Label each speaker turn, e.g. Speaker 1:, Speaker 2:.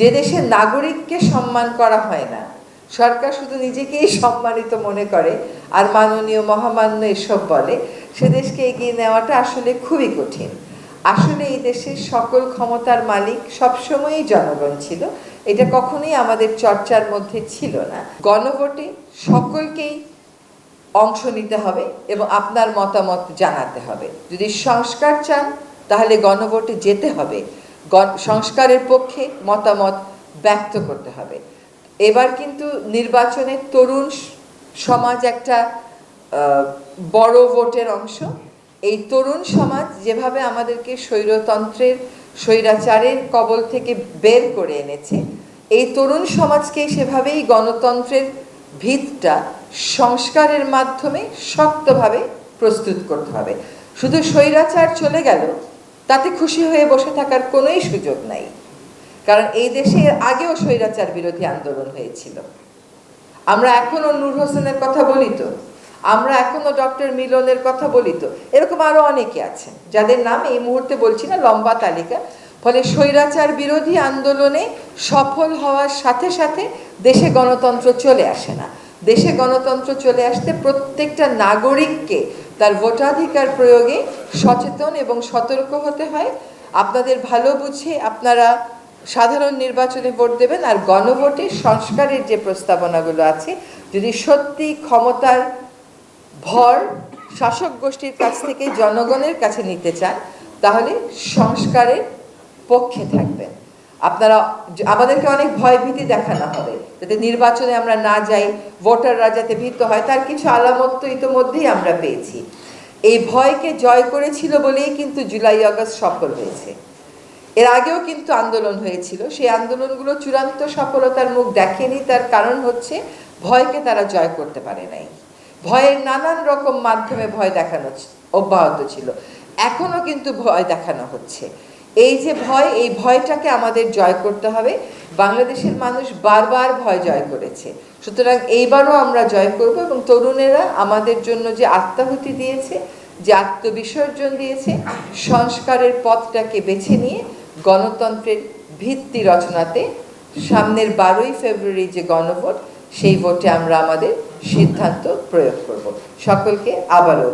Speaker 1: যে দেশের নাগরিককে সম্মান করা হয় না, সরকার শুধু নিজেকেই সম্মানিত মনে করে, আর মাননীয় মহামান্য এসব বলে, সে দেশকে এগিয়ে নেওয়াটা আসলে খুবই কঠিন। আসলে এই দেশের সকল ক্ষমতার মালিক সবসময়ই জনগণ ছিল, এটা কখনোই আমাদের চর্চার মধ্যে ছিল না। গণভোটে সকলকেই অংশ নিতে হবে এবং আপনার মতামত জানাতে হবে। যদি সংস্কার চান, তাহলে গণভোটে যেতে হবে। সংস্কারের পক্ষে মতামত ব্যক্ত করতে হবে। এবার কিন্তু নির্বাচনে তরুণ সমাজ একটা বড় ভোটের অংশ। এই তরুণ সমাজ যেভাবে আমাদেরকে স্বৈরতন্ত্রের, স্বৈরাচারের কবল থেকে বের করে এনেছে, এই তরুণ সমাজকে সেভাবেই গণতন্ত্রের ভিতটা সংস্কারের মাধ্যমে শক্তভাবে প্রস্তুত করতে হবে। শুধু স্বৈরাচার চলে গেল তাতে খুশি হয়ে বসে থাকার কোনোই সুযোগ নাই। কারণ এই দেশে এর আগেও স্বৈরাচার বিরোধী আন্দোলন হয়েছিল। আমরা এখনও নূর হোসেনের কথা বলি তো। আমরা এখনও ডক্টর মিলনের কথা বলি তো। এরকম আরও অনেকে আছেন, যাদের নাম এই মুহূর্তে বলছি না, লম্বা তালিকা। ফলে স্বৈরাচার বিরোধী আন্দোলনে সফল হওয়ার সাথে সাথে দেশে গণতন্ত্র চলে আসে না। দেশে গণতন্ত্র চলে আসতে প্রত্যেকটা নাগরিককে তার ভোটাধিকার প্রয়োগে সচেতন এবং সতর্ক হতে হয়। আপনাদের ভালো বুঝে আপনারা সাধারণ নির্বাচনে ভোট দেবেন আর গণভোটে সংস্কারের যে প্রস্তাবনাগুলো আছে, যদি সত্যি ক্ষমতার ভর শাসক গোষ্ঠীর কাছ থেকে জনগণের কাছে নিতে চান, তাহলে সংস্কারের পক্ষে থাকবেন। আপনারা আমাদেরকে অনেক ভয় ভীতি দেখানো হবে, যাতে নির্বাচনে আমরা না যাই, ভোটাররা যাতে ভীত হয়, তার কিছু আলামত তো ইতোমধ্যেই আমরা পেয়েছি। এই ভয়কে জয় করেছিল বলেই কিন্তু জুলাই, আগস্ট সফল হয়েছে। এর আগেও কিন্তু আন্দোলন হয়েছিল। সেই আন্দোলনগুলো চূড়ান্ত সফলতার মুখ দেখেনি, তার কারণ হচ্ছে ভয়কে তারা জয় করতে পারে নাই। ভয়ের নানান রকম মাধ্যমে ভয় দেখানো অব্যাহত ছিল। এখনও কিন্তু ভয় দেখানো হচ্ছে। এই যে ভয়, এই ভয়টাকে আমাদের জয় করতে হবে। বাংলাদেশের মানুষ বারবার ভয় জয় করেছে। সুতরাং এইবারও আমরা জয় করব এবং তরুণেরা আমাদের জন্য যে আত্মাহুতি দিয়েছে, যে আত্মবিসর্জন দিয়েছে, সংস্কারের পথটাকে বেছে নিয়ে গণতন্ত্রের ভিত্তি রচনাতে সামনের বারোই ফেব্রুয়ারি যে গণভোট, সেই ভোটে আমরা আমাদের সিদ্ধান্ত প্রয়োগ করব। সকলকে আবারও